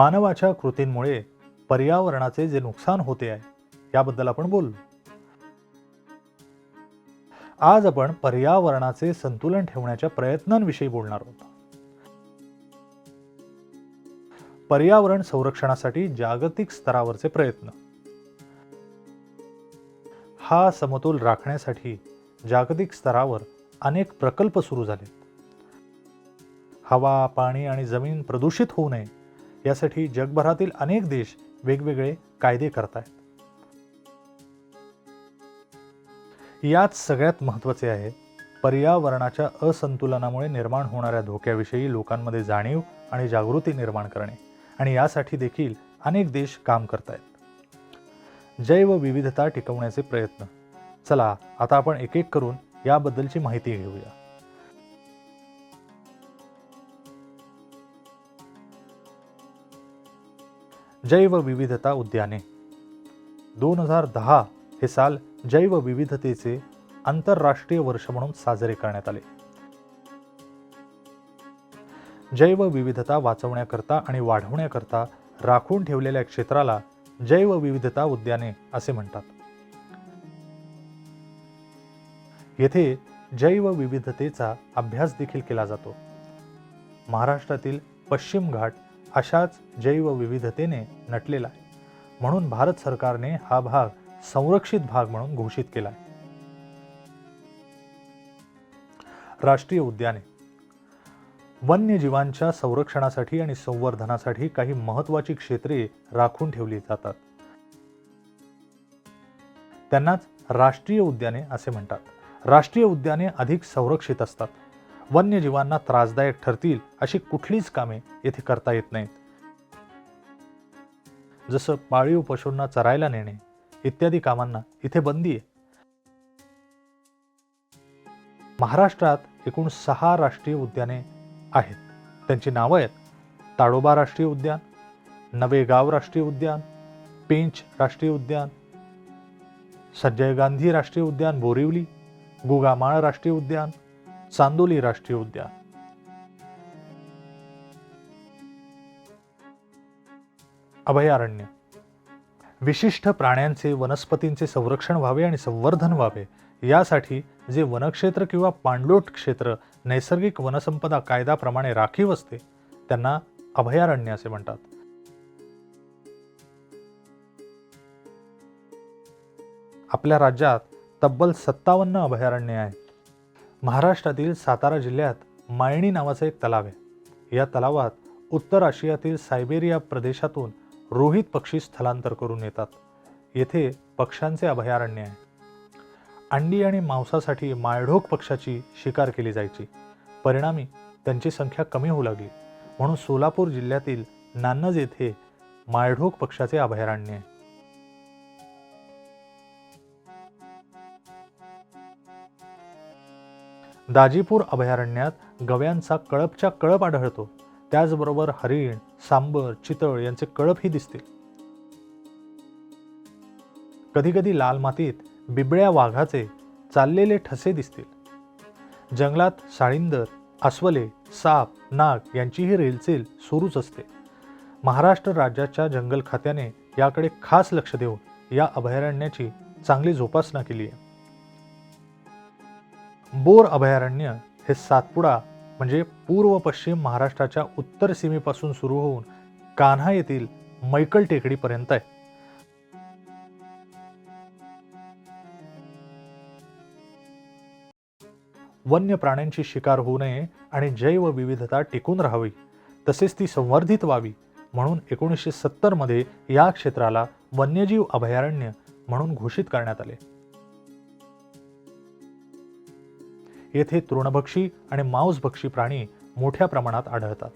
मानवाच्या कृतींमुळे पर्यावरणाचे जे नुकसान होते आहे याबद्दल आपण बोललो. आज आपण पर्यावरणाचे संतुलन ठेवण्याच्या प्रयत्नांविषयी बोलणार आहोत. पर्यावरण संरक्षणासाठी जागतिक स्तरावरचे प्रयत्न. हा समतोल राखण्यासाठी जागतिक स्तरावर अनेक प्रकल्प सुरू झालेत. हवा पाणी आणि जमीन प्रदूषित होऊ नये यासाठी जगभरातील अनेक देश वेगवेगळे कायदे करतायत. यात सगळ्यात महत्त्वाचे आहे पर्यावरणाच्या असंतुलनामुळे निर्माण होणाऱ्या धोक्याविषयी लोकांमध्ये जाणीव आणि जागृती निर्माण करणे. आणि यासाठी देखील अनेक देश काम करतायत. जैवविविधता टिकवण्याचे प्रयत्न. चला आता आपण एक एक करून याबद्दलची माहिती घेऊया. जैवविविधता उद्याने. दोन हजार दहा हे साल जैवविविधतेचे आंतरराष्ट्रीय वर्ष म्हणून साजरे करण्यात आले. जैवविविधता वाचवण्याकरता आणि वाढवण्याकरता राखून ठेवलेल्या क्षेत्राला जैवविविधता उद्याने असे म्हणतात. येथे जैवविविधतेचा अभ्यास देखील केला जातो. महाराष्ट्रातील पश्चिम घाट अशाच जैवविविधतेने नटलेला आहे. म्हणून भारत सरकारने हा भाग संरक्षित भाग म्हणून घोषित केला आहे. राष्ट्रीय उद्याने. वन्यजीवांच्या संरक्षणासाठी आणि संवर्धनासाठी काही महत्वाची क्षेत्रे राखून ठेवली जातात. त्यांनाच राष्ट्रीय उद्याने असे म्हणतात. राष्ट्रीय उद्याने अधिक संरक्षित असतात. वन्यजीवांना त्रासदायक ठरतील अशी कुठलीच कामे येथे करता येत नाहीत. जसं पाळीव पशूंना चरायला नेणे इत्यादी कामांना इथे बंदी आहे. महाराष्ट्रात एकूण सहा राष्ट्रीय उद्याने आहेत. त्यांची नावं आहेत ताडोबा राष्ट्रीय उद्यान नवेगाव राष्ट्रीय उद्यान पेंच राष्ट्रीय उद्यान संजय गांधी राष्ट्रीय उद्यान बोरिवली गुगामाळ राष्ट्रीय उद्यान चांदोली राष्ट्रीय उद्यान. अभयारण्य. विशिष्ट प्राण्यांचे वनस्पतींचे संरक्षण व्हावे आणि संवर्धन व्हावे. यासाठी जे वनक्षेत्र किंवा पाणलोट क्षेत्र नैसर्गिक वनसंपदा कायद्याप्रमाणे राखीव असते त्यांना अभयारण्य असे म्हणतात. आपल्या राज्यात तब्बल सत्तावन्न अभयारण्य आहेत. महाराष्ट्रातील सातारा जिल्ह्यात मायणी नावाचा एक तलाव आहे. या तलावात उत्तर आशियातील सायबेरिया प्रदेशातून रोहित पक्षी स्थलांतर करून येतात. येथे पक्ष्यांचे अभयारण्य आहे. अंडी आणि मांसासाठी माळढोक पक्षाची शिकार केली जायची. परिणामी त्यांची संख्या कमी होऊ लागली. म्हणून सोलापूर जिल्ह्यातील नान्नज येथे माळढोक पक्षाचे अभयारण्य आहे. दाजीपूर अभयारण्यात गव्यांचा कळपच्या कळप आढळतो. त्याचबरोबर हरिण सांबर चितळ यांचे कळपही दिसतील कधीकधी लाल मातीत बिबळ्या वाघाचे चाललेले ठसे दिसतील. जंगलात साळिंदर अस्वले साप नाग यांचीही रेलचेल सुरूच असते. महाराष्ट्र राज्याच्या जंगल खात्याने याकडे खास लक्ष देऊन या अभयारण्याची चांगली जोपासना केली आहे. बोर अभयारण्य हे सातपुडा म्हणजे पूर्व पश्चिम महाराष्ट्राच्या उत्तर सीमेपासून सुरू होऊन कान्हा येथील मैकल टेकडीपर्यंत आहे. वन्य प्राण्यांची शिकार होऊ नये आणि जैवविविधता टिकून राहावी तसेच ती संवर्धित व्हावी म्हणून एकोणीसशे सत्तरमध्ये या क्षेत्राला वन्यजीव अभयारण्य म्हणून घोषित करण्यात आले. येथे तृणभक्षी आणि मांसभक्षी प्राणी मोठ्या प्रमाणात आढळतात.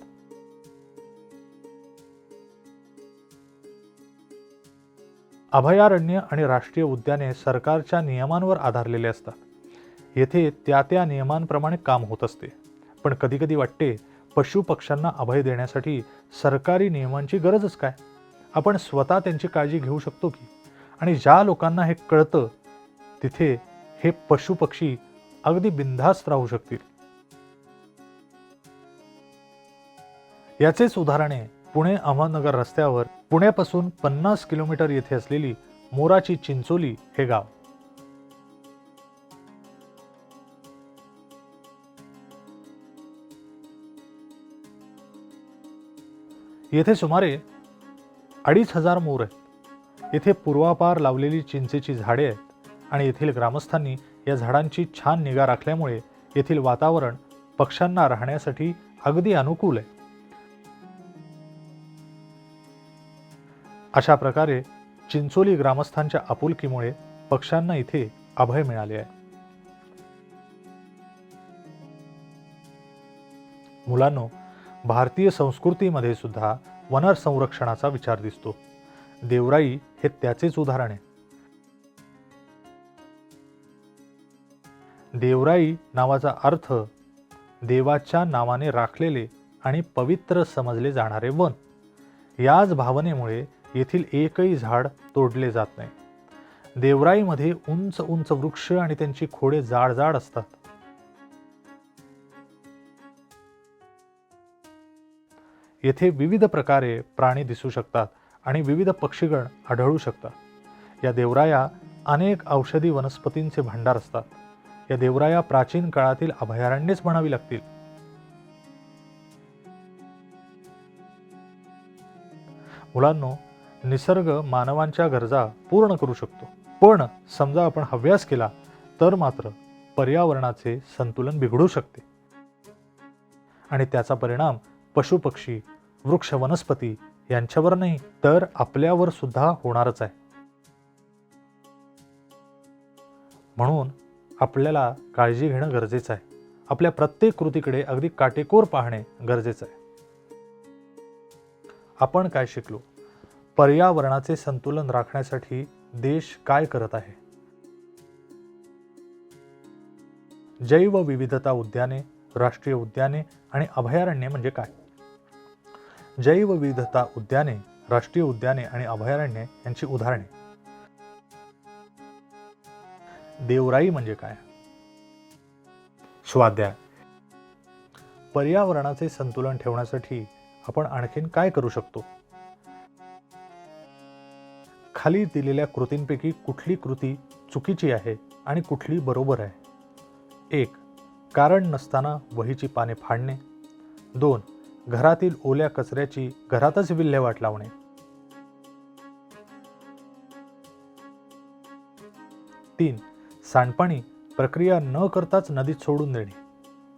अभयारण्य आणि राष्ट्रीय उद्याने सरकारच्या नियमांवर आधारलेले असतात. येथे त्या त्या नियमांप्रमाणे काम होत असते. पण कधीकधी वाटते पशु पक्ष्यांना अभय देण्यासाठी सरकारी नियमांची गरजच काय? आपण स्वतः त्यांची काळजी घेऊ शकतो की? आणि ज्या लोकांना हे कळतं तिथे हे पशुपक्षी अगदी बिनधास्त राहू शकतील. याचेच उदाहरणे पुणे अहमदनगर रस्त्यावर पुण्यापासून पन्नास किलोमीटर येथे असलेली मोराची चिंचोली हे गाव. येथे सुमारे अडीच हजार मोर आहेत. येथे पूर्वापार लावलेली चिंचेची झाडे आहेत. आणि येथील ग्रामस्थांनी या झाडांची छान निगा राखल्यामुळे येथील वातावरण पक्ष्यांना राहण्यासाठी अगदी अनुकूल आहे. अशा प्रकारे चिंचोली ग्रामस्थांच्या आपुलकीमुळे पक्ष्यांना इथे अभय मिळाले आहे. मुलांनो भारतीय संस्कृतीमध्ये सुद्धा वनर संरक्षणाचा विचार दिसतो. देवराई हे त्याचेच उदाहरण आहे. देवराई नावाचा अर्थ देवाच्या नावाने राखलेले आणि पवित्र समजले जाणारे वन. याच भावनेमुळे येथील एकही झाड तोडले जात नाही. देवराईमध्ये उंच उंच वृक्ष आणि त्यांची खोडे जाड जाड असतात. येथे विविध प्रकारे प्राणी दिसू शकतात आणि विविध पक्षीगण आढळू शकतात. या देवराया अनेक औषधी वनस्पतींचे भांडार असतात. या देवराया प्राचीन काळातील अभयारण्यच म्हणावी लागतील. मुलांनो निसर्ग मानवांच्या गरजा पूर्ण करू शकतो. पण समजा आपण हव्यास केला तर मात्र पर्यावरणाचे संतुलन बिघडू शकते. आणि त्याचा परिणाम पशुपक्षी वृक्ष वनस्पती यांच्यावर नाही तर आपल्यावर सुद्धा होणारच आहे. म्हणून आपल्याला काळजी घेणं गरजेचं आहे. आपल्या प्रत्येक कृतीकडे अगदी काटेकोर पाहणे गरजेचं आहे. आपण काय शिकलो? पर्यावरणाचे संतुलन राखण्यासाठी देश काय करत आहे? जैवविविधता उद्याने राष्ट्रीय उद्याने आणि अभयारण्ये म्हणजे काय? जैवविविधता उद्याने राष्ट्रीय उद्याने आणि अभयारण्ये यांची उदाहरणे. देवराई म्हणजे काय? स्वाध्याय. पर्यावरणाचे संतुलन ठेवण्यासाठी आपण आणखीन काय करू शकतो? खाली दिलेल्या कृतींपैकी कुठली कृती चुकीची आहे आणि कुठली बरोबर आहे? एक कारण नसताना वहीची पाने फाडणे. दोन घरातील ओल्या कचऱ्याची घरातच विल्हेवाट लावणे. तीन सांडपाणी प्रक्रिया न करताच नदीत सोडून देणे.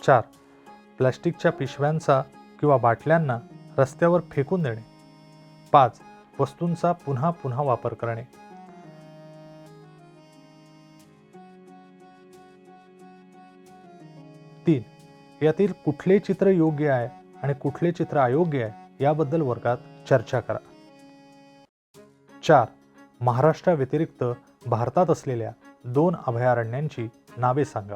चार प्लॅस्टिकच्या पिशव्यांचा किंवा बाटल्यांना रस्त्यावर फेकून देणे. पाच वस्तूंचा पुन्हा पुन्हा वापर करणे. तीन यातील कुठले चित्र योग्य आहे आणि कुठले चित्र अयोग्य आहे याबद्दल वर्गात चर्चा करा. चार महाराष्ट्राव्यतिरिक्त भारतात असलेल्या दोन अभयारण्यांची नावे सांगा.